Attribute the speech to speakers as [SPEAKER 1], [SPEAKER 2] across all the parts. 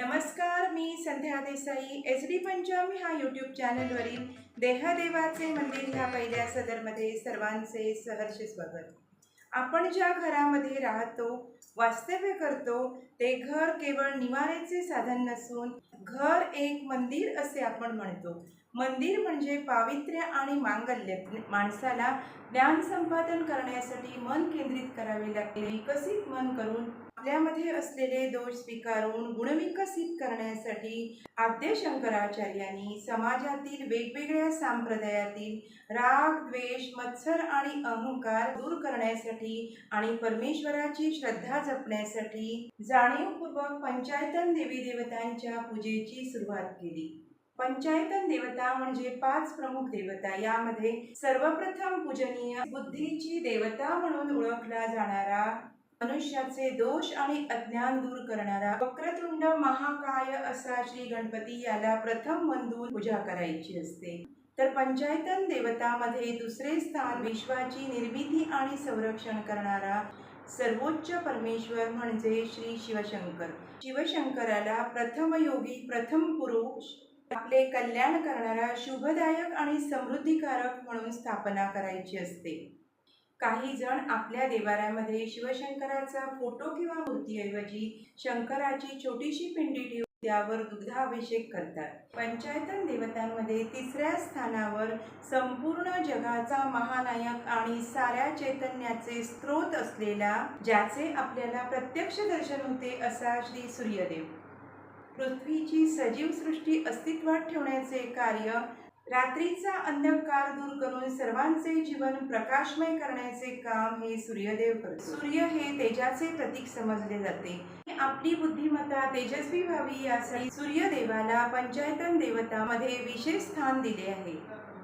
[SPEAKER 1] नमस्कार मी Sandhya Desai. H D Pancham ह्या यूट्यूब चॅनलवरील देहदेवाचे मंदिर ह्या पहिल्या सदरमध्ये सर्वांचे सहर्ष स्वागत. आपण ज्या घरामध्ये राहतो वास्तव्य करतो ते घर केवळ निवारेचे साधन नसून घर एक मंदिर असे आपण म्हणतो. मंदिर म्हणजे पावित्र्य आणि मांगल्य. माणसाला ज्ञान संपादन करण्यासाठी मन केंद्रित करावे लागते. विकसित मन करून आपल्यामध्ये असलेले दोष स्वीकारून गुणविकसित करण्यासाठी आद्य शंकराचार्यांनी समाजातील वेगवेगळ्या संप्रदायातील राग द्वेष मत्सर आणि अहंकार दूर करण्यासाठी आणि परमेश्वराची श्रद्धा जपण्यासाठी जाणीवपूर्वक पंचायतन देवी देवतांच्या पूजेची सुरुवात केली. पंचायतन देवता म्हणजे पाच प्रमुख देवता. यामध्ये सर्वप्रथम पूजनीय बुद्धीची देवता म्हणून ओळखला जाणारा मनुष्याचे दोष आणि अज्ञान दूर करणारा वक्रतुंड महाकाय असा श्री गणपती याला प्रथम वंदून पूजा करायची असते. तर पंचायतन देवतामध्ये दुसरे स्थान विश्वाची निर्मिती आणि संरक्षण करणारा सर्वोच्च परमेश्वर म्हणजे श्री शिवशंकर. शिवशंकराला प्रथम योगी प्रथम पुरुष आपले कल्याण करणारा शुभदायक आणि समृद्धिकारक म्हणून स्थापना करायची असते. काही जण आपल्या देवाऱ्यामध्ये शिवशंकराचा फोटो किंवा मूर्तीऐवजी शंकराची छोटीशी पिंडी ठेवून त्यावर दुग्धाभिषेक करतात. पंचायतन देवतांमध्ये तिसऱ्या स्थानावर संपूर्ण जगाचा महानायक आणि साऱ्या चैतन्याचे स्रोत असलेला ज्याचे आपल्याला प्रत्यक्ष दर्शन होते असा श्री सूर्यदेव. पृथ्वीची सजीव सृष्टी अस्तित्वात ठेवण्याचे कार्य रात्रीचा अंधकार दूर करून सर्वांचे जीवन प्रकाशमय करण्याचे काम हे सूर्यदेव करतो. सूर्य हे तेजाचे प्रतीक समजले जाते. आपली बुद्धिमत्ता तेजस्वी व्हावी यासाठी सूर्यदेवाला पंचायतन देवतामध्ये विशेष स्थान दिले आहे.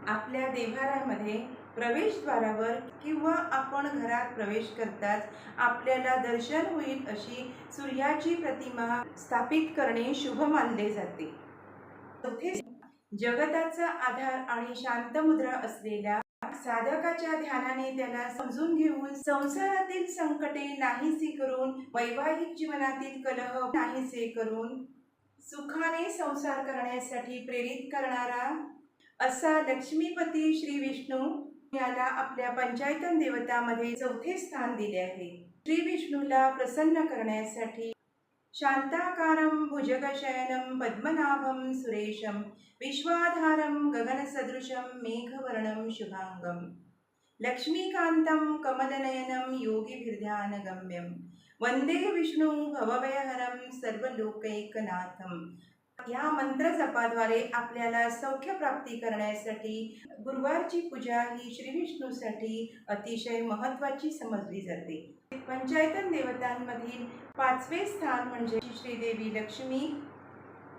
[SPEAKER 1] आपल्या देवाऱ्यामध्ये प्रवेशद्वारावर किंवा आपण घरात प्रवेश करताच आपल्याला दर्शन होईल अशी सूर्याची प्रतिमा स्थापित करणे शुभ मानले जाते. चौथे जगताचा आधार आणि शांत मुद्रा असलेल्या साधकाच्या ध्यानाने त्याला समजून घेऊन संसारातील संकटे नाहीसे करून वैवाहिक जीवनातील कलह नाहीसे करून सुखाने संसार करण्यासाठी प्रेरित करणारा असा लक्ष्मीपती श्री विष्णू याला आपल्या पंचायतन देवतामध्ये चौथे स्थान दिले आहे. श्री विष्णूला प्रसन्न करण्यासाठी शांताकारं भुजगशयनं पद्मनाभं सुरेशं विश्वाधारं गगनसदृशं मेघवर्णं शुभाङ्गं लक्ष्मीकान्तं कमलनयनं योगिभिर्ध्यानगम्यं वन्दे विष्णू भवभयहरं सर्वलोकैकनाथं या मंत्र जपाद्वारे आपल्याला सौख्य प्राप्ती करण्यासाठी गुरुवारची पूजा ही श्रीविष्णूसाठी अतिशय महत्त्वाची समजली जाते. पंचायतन देवतांमधील पाचवे स्थान म्हणजे श्रीदेवी लक्ष्मी.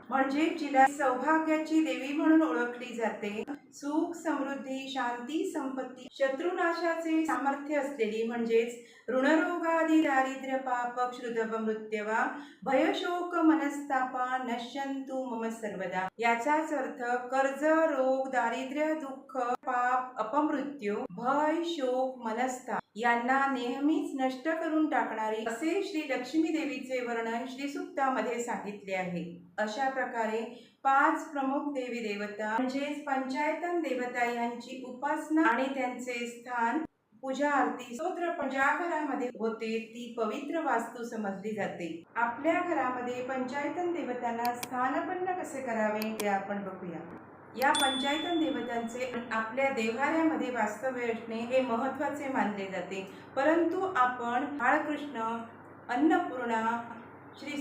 [SPEAKER 1] म्हणजे जिला सौभाग्याची देवी म्हणून ओळखली जाते. सुख समृद्धी शांती संपत्ती शत्रुनाशाचे सामर्थ्य असलेली म्हणजेच ऋणरोगादी दारिद्र्य पाप क्षुदभ मृत्यवा भयशोक मनस्तापा नश्यंतु मम सर्वदा. याचाच अर्थ कर्ज रोग दारिद्र्य दुःख पाप अपमृत्यू भय शोक मनस्ताप यांना नेहमीच नष्ट करून टाकणारी असे श्री लक्ष्मी देवीचे वर्णन श्री सुक्तामध्ये सांगितले आहे. अशा प्रकारे पाच प्रमुख देवी देवता म्हणजेच पंचायतन देवता यांची उपासना आणि त्यांचे स्थान पूजा आरती स्तोत्र ज्या घरामध्ये होते ती पवित्र वास्तू समजली जाते. आपल्या घरामध्ये पंचायतन देवतांना स्थानपन्न कसे करावे ते आपण बघूया. या पंचायतन देवतांचे आपल्या देवाऱ्यामध्ये वास्तव्य असणे हे महत्त्वाचे मानले जाते. परंतु आपण बाळकृष्ण अन्नपूर्णा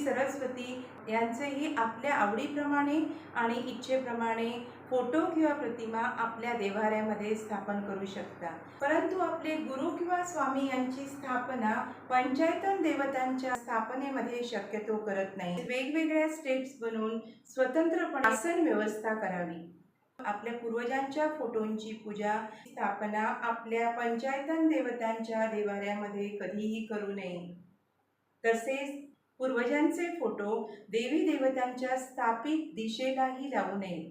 [SPEAKER 1] सरस्वती यांचेही आपल्या आवडीप्रमाणे आणि इच्छेप्रमाणे फोटो किंवा प्रतिमा आपल्या देवाऱ्यामध्ये स्थापन करू शकता. परंतु आपले गुरु किंवा स्वामी यांची स्थापना पंचायतन देवतांच्या स्थापनेमध्ये शक्यतो करत नाही. वेगवेगळ्या स्टेप्स बनवून स्वतंत्रपणे आसन व्यवस्था करावी. आपल्या पूर्वजांच्या फोटोंची पूजा स्थापना आपल्या पंचायतन देवतांच्या देवाऱ्यामध्ये कधीही करू नये. तसेच पूर्वजांचे फोटो देवी देवतांच्या स्थापित दिशेलाही लावू नये.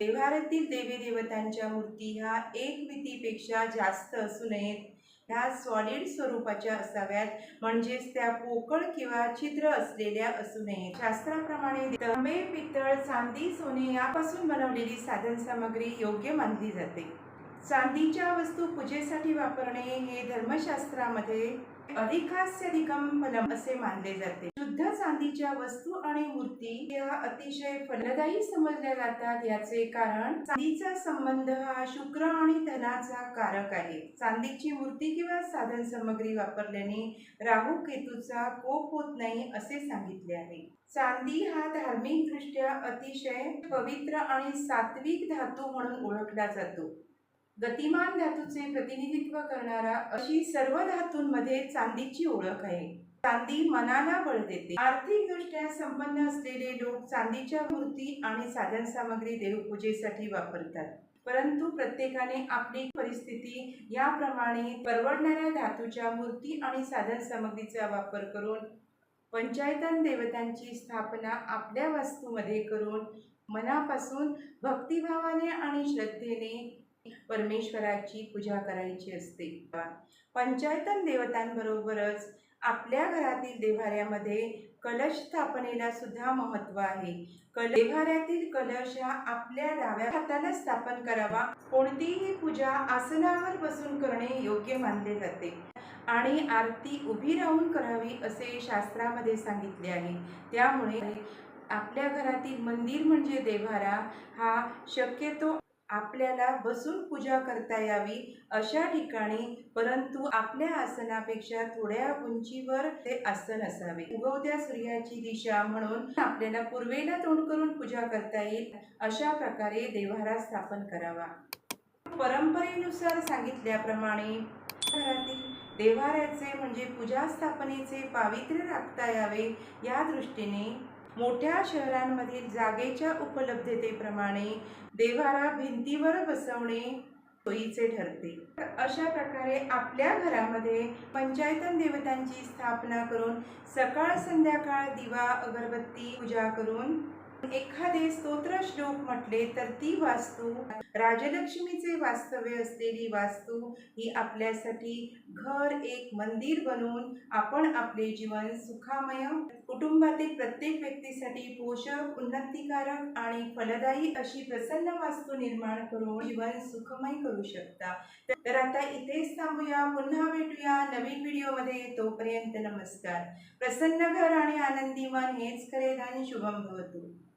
[SPEAKER 1] देवारातील देवी देवतांच्या मूर्ती ह्या एक मितीपेक्षा जास्त असू नयेत. ह्या सॉलिड स्वरूपाच्या असाव्यात म्हणजेच त्या पोकळ किंवा छिद्र असलेल्या असू नये शास्त्राप्रमाणे तांबे पितळ चांदी सोने यापासून बनवलेली साधन सामग्री योग्य मानली जाते. चांदीच्या वस्तू पूजेसाठी वापरणे हे धर्मशास्त्रामध्ये अधिकास्यधिकम फलम असे मानले जाते. शुद्ध चांदीच्या वस्तू आणि मूर्ती या अतिशय फलदायी समजल्या जातात याचे कारण चांदीचा संबंध हा शुक्र आणि धनाचा कारक आहे. चांदीची मूर्ती किंवा साधन सामग्री वापरल्याने राहू केतूचा कोप होत नाही असे सांगितले आहे. चांदी हा धार्मिक दृष्ट्या अतिशय पवित्र आणि सात्विक धातू म्हणून ओळखला जातो. गतिमान धातूचे प्रतिनिधित्व करणारा अशी सर्व धातूंमध्ये चांदीची ओळख आहे. चांदी मनाला बळ देते. आर्थिक दृष्ट्या संपन्न असलेले लोक चांदीच्या मूर्ती आणि साधन सामग्री देवपूजेसाठी वापरतात. परंतु प्रत्येकाने आपली परिस्थिती याप्रमाणे परवडणाऱ्या धातूच्या मूर्ती आणि साधन सामग्रीचा वापर करून पंचायतन देवतांची स्थापना आपल्या वास्तूमध्ये करून मनापासून भक्तिभावाने आणि श्रद्धेने परमेश्वराची पूजा करायची असते. पंचायतन देवतांबरोबरच आपल्या घरातील देव्हाऱ्यामध्ये कलश स्थापनेला सुद्धा महत्त्व आहे. कल देव्हाऱ्यातील कलश हा आपल्या डाव्या हाताला स्थापन करावा. कोणतीही पूजा आसनावर बसून करणे योग्य मानले जाते. आणि आरती उभी राहून करावी असे शास्त्रामध्ये सांगितले आहे. त्यामुळे आपल्या घरातील मंदिर म्हणजे देव्हारा हा शक्यतो आपल्याला बसून पूजा करता यावी अशा ठिकाणी परंतु आपल्या आसनापेक्षा थोड्या उंचीवर ते आसन असावे. उगवत्या सूर्याची दिशा म्हणून आपल्याला पूर्वेला तोंड करून पूजा करता येईल अशा प्रकारे देव्हारा स्थापन करावा. परंपरेनुसार सांगितल्याप्रमाणे घरातील देवाऱ्याचे म्हणजे पूजा स्थापनेचे पावित्र्य राखता यावे या दृष्टीने मोठ्या शहरांमधील जागेच्या उपलब्धतेप्रमाणे देव्हारा भिंतीवर बसवणे सोयीचे ठरते. अशा प्रकारे आपल्या घरामध्ये पंचायतन देवतांची स्थापना करून सकाळ संध्याकाळ दिवा अगरबत्ती पूजा करून एखाद्या स्तोत्र श्लोक म्हटले तर ती वास्तू राजलक्ष्मीचे वास्तव्य असलेली वास्तू ही आपल्यासाठी घर एक मंदिर बनवून आपण आपले जीवन सुखामय कुटुंबातील प्रत्येक व्यक्तीसाठी पोषक उन्नतीकारक आणि फलदायी अशी प्रसन्न वास्तू निर्माण करून जीवन सुखमय करू शकता. तर आता इथेच थांबूया. पुन्हा भेटूया नवीन व्हिडिओमध्ये. तोपर्यंत नमस्कार. प्रसन्न घर आणि आनंदी मन हेच खरे धन. शुभम भवतु.